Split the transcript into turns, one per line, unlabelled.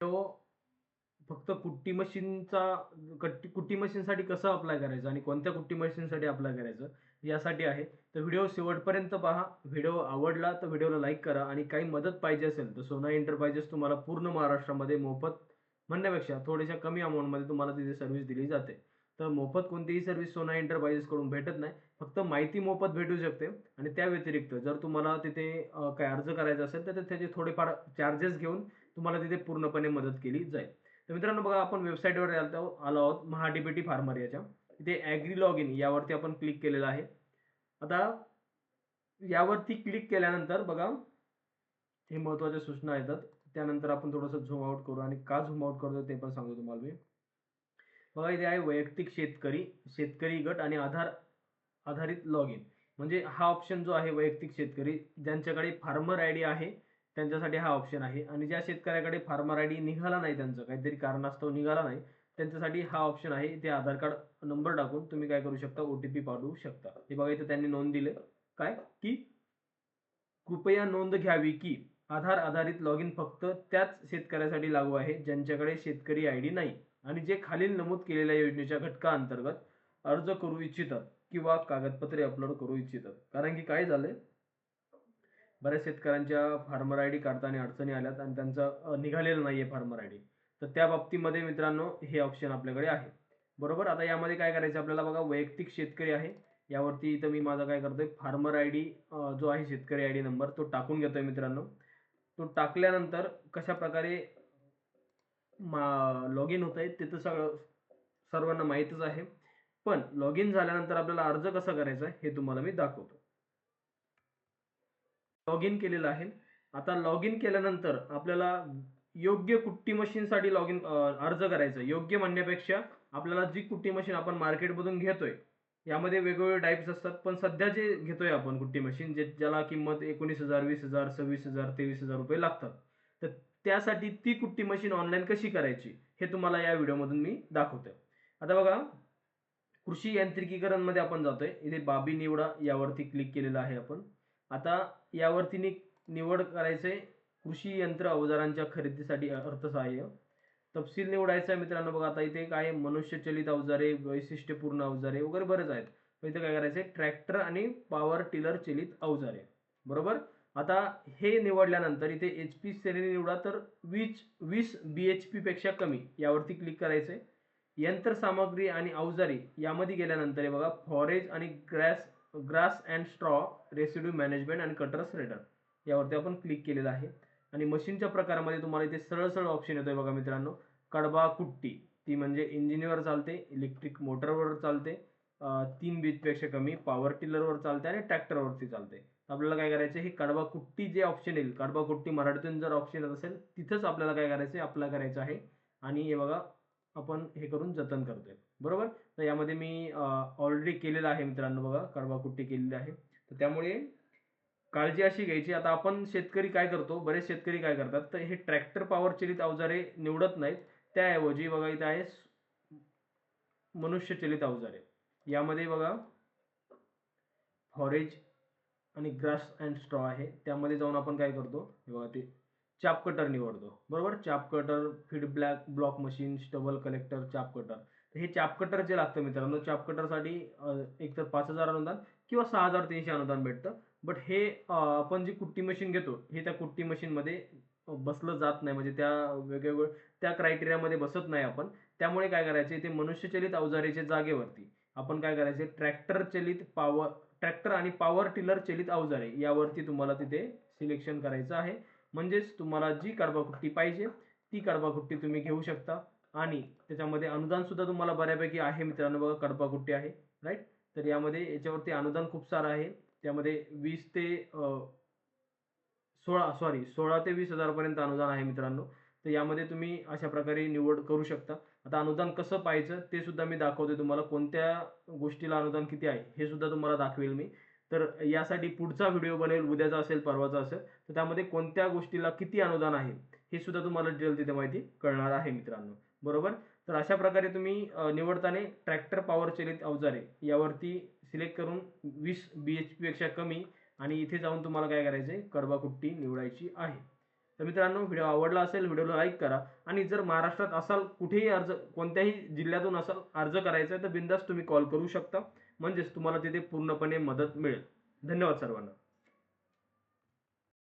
तो फक्त कुट्टी मशीनचा कट्टी कुट्टी मशीनसाठी कसं अप्लाय करायचं आणि कोणत्या कुट्टी मशीनसाठी अप्लाय करायचं यासाठी आहे. तर व्हिडिओ शेवटपर्यंत पहा. व्हिडिओ आवडला तर व्हिडिओला लाईक करा आणि काही मदत पाहिजे असेल तर सोना एंटरप्राइजेस तुम्हाला पूर्ण महाराष्ट्रामध्ये मोफत म्हणण्यापेक्षा थोड्याशा कमी अमाऊंटमध्ये तुम्हाला तिथे सर्व्हिस दिली जाते. तर मोफत कोणतीही सर्व्हिस सोना एंटरप्राइजेसकडून भेटत नाही. फक्त माहिती मोफत भेटू शकते आणि त्या व्यतिरिक्त जर तुम्हाला तिथे काय काही अर्ज करायचा असेल तर त्याचे थोडेफार चार्जेस घेऊन तुम्हाला तिथे पूर्णपणे मदत केली जाईल. तर मित्रांनो बघा आपण वेबसाईटवर आलो आलो आहोत महाडीबीटी फार्मर याच्या. इथे ॲग्री लॉग इन यावरती आपण क्लिक केलेलं आहे. आता यावरती क्लिक केल्यानंतर बघा हे महत्त्वाच्या सूचना येतात. त्यानंतर आपण थोडंसं झूम आउट करू आणि का झूम आउट करतो ते पण सांगतो तुम्हाला मी. बघा इथे आहे वैयक्तिक शेतकरी शेतकरी गट आणि आधार आधारित लॉग इन म्हणजे हा ऑप्शन जो आहे वैयक्तिक शेतकरी ज्यांच्याकडे फार्मर आय डी आहे त्यांच्यासाठी हा ऑप्शन आहे. आणि ज्या शेतकऱ्याकडे फार्मर आय डी निघाला नाही त्यांचं काहीतरी कारणास्तव निघाला नाही त्यांच्यासाठी हा ऑप्शन आहे. ते आधार कार्ड नंबर टाकून तुम्ही काय करू शकता? ओ टी पी पाठवू शकता. हे बघा इथे त्यांनी नोंद दिले. काय? की कृपया नोंद घ्यावी की आधार आधारित लॉग इन फक्त त्याच शेतकऱ्यासाठी लागू आहे ज्यांच्याकडे शेतकरी आय डी नाही. आणि जे खालील नमूद केलेल्या योजनेच्या घटकाअंतर्गत अर्ज करू इच्छितात किंवा कागदपत्रे अपलोड करू इच्छितात. कारण की काय झालंय? बऱ्याच शेतकऱ्यांच्या फार्मर आय डी काढताना अडचणी आल्यात आणि त्यांचं निघालेलं नाही आहे फार्मर आय डी. तर त्या बाबतीमध्ये मित्रांनो हे ऑप्शन आपल्याकडे आहे. बरोबर? आता यामध्ये काय करायचं? आपल्याला बघा वैयक्तिक शेतकरी आहे. यावरती इथं मी माझा काय करतोय? फार्मर आय डी जो आहे शेतकरी आय डी नंबर तो टाकून घेतोय मित्रांनो. तो टाकल्यानंतर कशा प्रकारे मा लॉग इन होत आहे ते तर सगळं सर्वांना माहीतच आहे. पण लॉग इन झाल्यानंतर आपल्याला अर्ज कसा करायचा आहे हे तुम्हाला मी दाखवतो. लॉग इन केलेलं आहे. आता लॉग इन केल्यानंतर आपल्याला योग्य कुट्टी मशीनसाठी लॉग इन अर्ज करायचा. योग्य म्हणण्यापेक्षा आपल्याला जी कुट्टी मशीन आपण मार्केटमधून घेतोय यामध्ये वेगवेगळे टाईप्स असतात. पण सध्या जे घेतोय आपण कुट्टी मशीन जे ज्याला किंमत एकोणीस हजार वीस हजार सव्वीस हजार तेवीस हजार रुपये लागतात. तर त्यासाठी ती कुट्टी मशीन ऑनलाईन कशी करायची हे तुम्हाला या व्हिडिओमधून मी दाखवतोय. आता बघा कृषी यांत्रिकीकरणमध्ये आपण जातोय. इथे बाबी निवडा यावरती क्लिक केलेलं आहे आपण. आता यावर तिने निवड करायचंय कृषी यंत्र अवजारांच्या खरेदीसाठी अर्थसहाय्य. तपशील निवडायचा आहे मित्रांनो बघा आता इथे काय मनुष्यचलित अवजारे वैशिष्ट्यपूर्ण अवजारे वगैरे बरेच आहेत. तर इथे काय करायचंय? ट्रॅक्टर आणि पॉवर टिलर चलित अवजारे. बरोबर? आता हे निवडल्यानंतर इथे एच पी श्रेणी निवडा तर वीस वीस बी एच पी पेक्षा कमी यावरती क्लिक करायचंय. यंत्रसामग्री आणि अवजारे यामध्ये गेल्यानंतर हे बघा फॉरेज आणि grass grass and straw residue management and cutter shredder यावरती आपण क्लिक केलेलं आहे. आणि मशीनच्या प्रकारामध्ये तुम्हाला इथे सरळ सरळ ऑप्शन येतोय बघा मित्रांनो. कडबा कुट्टी ती म्हणजे इंजिनवर चालते इलेक्ट्रिक मोटरवर चालते तीन बीजपेक्षा कमी पॉवर टिलरवर चालते आणि ट्रॅक्टरवरती चालते. आपल्याला काय करायचं हे कडबा कुट्टी जे ऑप्शन येईल कडबा कुट्टी मराठीतून जर ऑप्शन येत असेल तिथंच आपल्याला काय करायचं आहे? अप्लाय करायचं आहे. आणि हे बघा आपण हे करून जतन करतोय. बरोबर? तर यामध्ये मी ऑलरेडी केलेलं आहे मित्रांनो बघा कडवा कुट्टी केलेली आहे. तर त्यामुळे काळजी अशी घ्यायची. आता आपण शेतकरी काय करतो? बरेच शेतकरी काय करतात? तर हे ट्रॅक्टर पॉवर चलित अवजारे निवडत नाहीत. त्याऐवजी बघा इथे आहे मनुष्यचलित अवजारे. यामध्ये बघा फॉरेज आणि ग्रास अँड स्ट्रॉ आहे. त्यामध्ये जाऊन आपण काय करतो? हे बघा ते चाप कटर निवडतो. बरोबर? Chaff cutter feed black block machine stubble collector chaff cutter हे चाप कटर जे लागतं मित्रांनो चाप कटरसाठी एक तर पाच हजार अनुदान किंवा सहा हजार तीनशे अनुदान भेटतं. बट हे आपण जी कुट्टी मशीन घेतो हे त्या कुट्टी मशीनमध्ये बसलं जात नाही. म्हणजे त्या वेगवेगळ्या त्या क्रायटेरियामध्ये बसत नाही आपण. त्यामुळे काय करायचे ते मनुष्यचलित अवजारेच्या जागेवरती आपण काय करायचे ट्रॅक्टर चलित पॉवर ट्रॅक्टर आणि पॉवर टिलर चलित अवजारे यावरती तुम्हाला तिथे सिलेक्शन करायचं आहे. म्हणजेच तुम्हाला जी कडबाकुट्टी पाहिजे ती कडबाकुट्टी तुम्ही घेऊ शकता. आणि त्याच्यामध्ये अनुदान सुद्धा तुम्हाला बऱ्यापैकी आहे मित्रांनो बघा कडपाकुट्टी आहे राईट तर यामध्ये याच्यावरती अनुदान खूप सारं आहे. त्यामध्ये वीस ते सोळा सॉरी सोळा ते वीस हजारपर्यंत अनुदान आहे मित्रांनो. तर यामध्ये तुम्ही अशा प्रकारे निवड करू शकता. आता अनुदान कसं पाहायचं ते सुद्धा मी दाखवते तुम्हाला. कोणत्या गोष्टीला अनुदान किती आहे हे सुद्धा तुम्हाला दाखवेल मी. तर यासाठी पुढचा व्हिडिओ बनेल उद्याचा असेल परवाचा असेल. तर त्यामध्ये कोणत्या गोष्टीला किती अनुदान आहे हे सुद्धा तुम्हाला डिटेल तिथे माहिती कळणार आहे मित्रांनो. बरोबर? तर अशा प्रकारे तुम्ही निवडताना ट्रॅक्टर पॉवर चलित अवजारे. यावरती सिलेक्ट करून वीस बी एच पीपेक्षा कमी आणि इथे जाऊन तुम्हाला काय करायचं आहे कडबा कुट्टी निवडायची आहे. तर मित्रांनो व्हिडिओ आवडला असेल व्हिडिओला लाईक करा आणि जर महाराष्ट्रात असाल कुठेही अर्ज कोणत्याही जिल्ह्यातून असाल अर्ज करायचा आहे तर बिंदास तुम्ही कॉल करू शकता. म्हणजेच तुम्हाला तिथे पूर्णपणे मदत मिळेल. धन्यवाद सर्वांना.